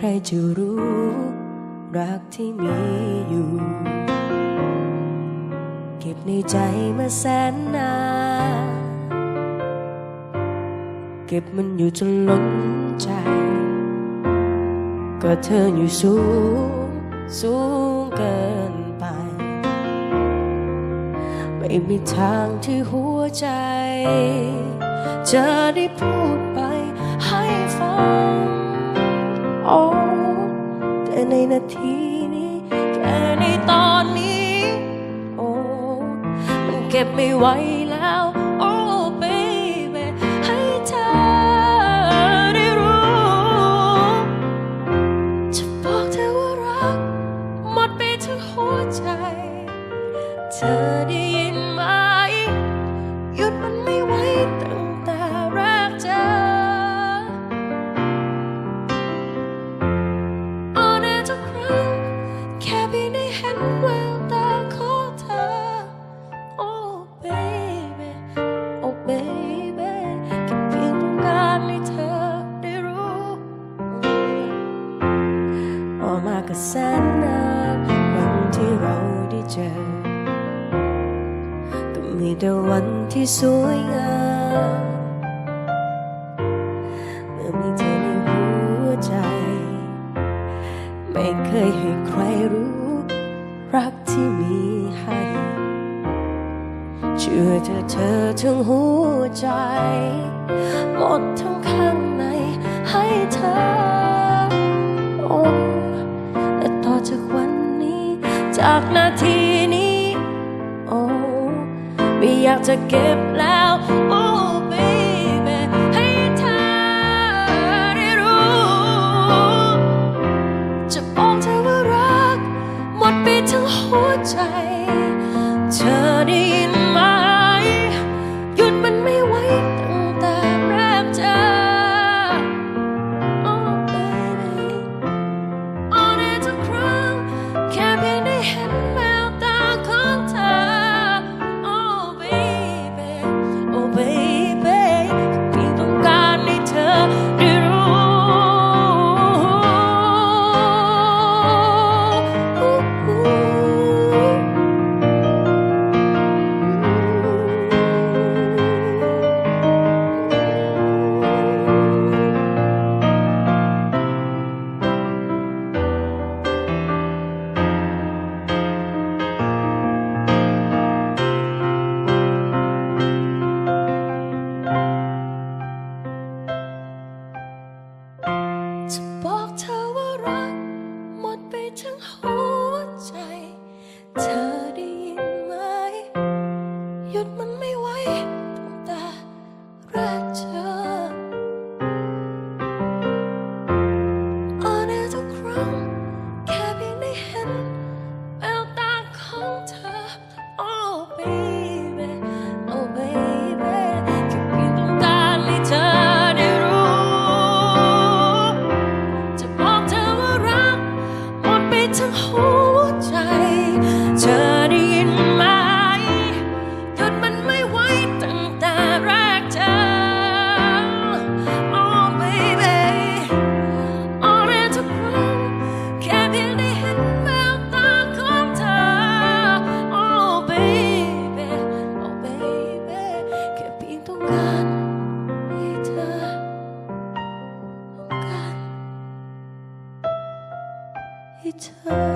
ใครจะรู้ รักที่มีอยู่ เก็บในใจมาแสนนานเก็บมันอยู่จนล้นใจ ก็เธออยู่สูง สูงเกินไป ไม่มีทางที่หัวใจ จะได้พูดไปให้ฟัง อแต่ในนาทีนี้แค่ในตอนนี้ โอ้ มันเก็บไม่ไหวแล้ว อมาก็แสนนานวันที่เราได้เจอ ก็มีแต่วันที่สวยงามเมื่อมีเธอในหัวใจ ไม่เคยให้ใครรู้ รักที่มีให้ เชื่อเธอเธอถึงหัวใจ หมดทั้งข้างในให้เธอ จากนาทีนี้ โอ้ไม่อยากจะเก็บแล้ว time.